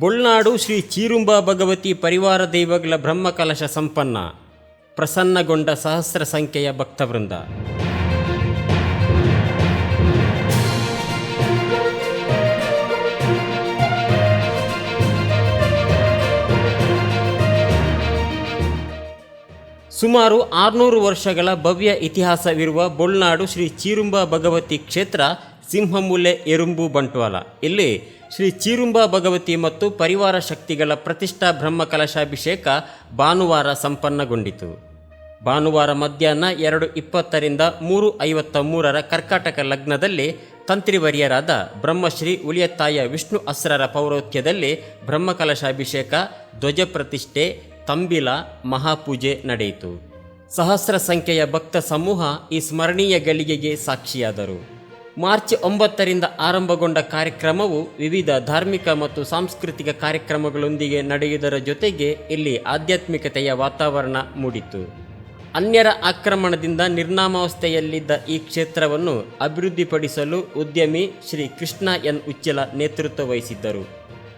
ಬೊಳ್ನಾಡು ಶ್ರೀ ಚೀರುಂಬಾ ಭಗವತಿ ಪರಿವಾರ ದೈವಗಳ ಬ್ರಹ್ಮಕಲಶ ಸಂಪನ್ನ, ಪ್ರಸನ್ನಗೊಂಡ ಸಹಸ್ರ ಸಂಖ್ಯೆಯ ಭಕ್ತವೃಂದ. ಸುಮಾರು ಆರುನೂರು ವರ್ಷಗಳ ಭವ್ಯ ಇತಿಹಾಸವಿರುವ ಬೊಳ್ನಾಡು ಶ್ರೀ ಚೀರುಂಬ ಭಗವತಿ ಕ್ಷೇತ್ರ ಸಿಂಹಮೂಲೆ ಎರುಂಬು ಬಂಟ್ವಾಳ ಇಲ್ಲಿ ಶ್ರೀ ಚೀರುಂಬ ಭಗವತಿ ಮತ್ತು ಪರಿವಾರ ಶಕ್ತಿಗಳ ಪ್ರತಿಷ್ಠಾ ಬ್ರಹ್ಮ ಕಲಶಾಭಿಷೇಕ ಭಾನುವಾರ ಸಂಪನ್ನಗೊಂಡಿತು. ಭಾನುವಾರ ಮಧ್ಯಾಹ್ನ ಎರಡು ಇಪ್ಪತ್ತರಿಂದ ಮೂರು ಐವತ್ತ ಮೂರರ ಕರ್ಕಾಟಕ ಲಗ್ನದಲ್ಲಿ ತಂತ್ರಿವರ್ಯರಾದ ಬ್ರಹ್ಮಶ್ರೀ ಉಳಿಯತ್ತಾಯ ವಿಷ್ಣು ಅಸ್ರರ ಪೌರೋತ್ಯದಲ್ಲಿ ಬ್ರಹ್ಮಕಲಶಾಭಿಷೇಕ ಧ್ವಜ ಪ್ರತಿಷ್ಠೆ ತಂಬಿಲ, ಮಹಾಪೂಜೆ ನಡೆಯಿತು. ಸಹಸ್ರ ಸಂಖ್ಯೆಯ ಭಕ್ತ ಸಮೂಹ ಈ ಸ್ಮರಣೀಯ ಗಳಿಗೆಗೆ ಸಾಕ್ಷಿಯಾದರು. ಮಾರ್ಚ್ ಒಂಬತ್ತರಿಂದ ಆರಂಭಗೊಂಡ ಕಾರ್ಯಕ್ರಮವು ವಿವಿಧ ಧಾರ್ಮಿಕ ಮತ್ತು ಸಾಂಸ್ಕೃತಿಕ ಕಾರ್ಯಕ್ರಮಗಳೊಂದಿಗೆ ನಡೆಯುವುದರ ಜೊತೆಗೆ ಇಲ್ಲಿ ಆಧ್ಯಾತ್ಮಿಕತೆಯ ವಾತಾವರಣ ಮೂಡಿತು. ಅನ್ಯರ ಆಕ್ರಮಣದಿಂದ ನಿರ್ನಾಮಾವಸ್ಥೆಯಲ್ಲಿದ್ದ ಈ ಕ್ಷೇತ್ರವನ್ನು ಅಭಿವೃದ್ಧಿಪಡಿಸಲು ಉದ್ಯಮಿ ಶ್ರೀ ಕೃಷ್ಣ ಎನ್ ಉಚ್ಚಲ ನೇತೃತ್ವ ವಹಿಸಿದ್ದರು.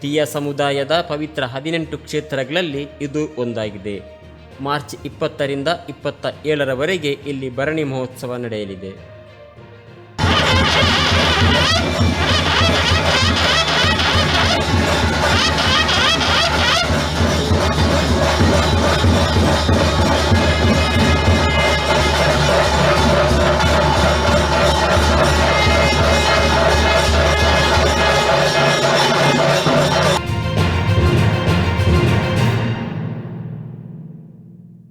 ತೀಯ ಸಮುದಾಯದ ಪವಿತ್ರ ಹದಿನೆಂಟು ಕ್ಷೇತ್ರಗಳಲ್ಲಿ ಇದು ಒಂದಾಗಿದೆ. ಮಾರ್ಚ್ ಇಪ್ಪತ್ತರಿಂದ ಇಪ್ಪತ್ತ ಏಳರವರೆಗೆ ಇಲ್ಲಿ ಭರಣಿ ಮಹೋತ್ಸವ ನಡೆಯಲಿದೆ.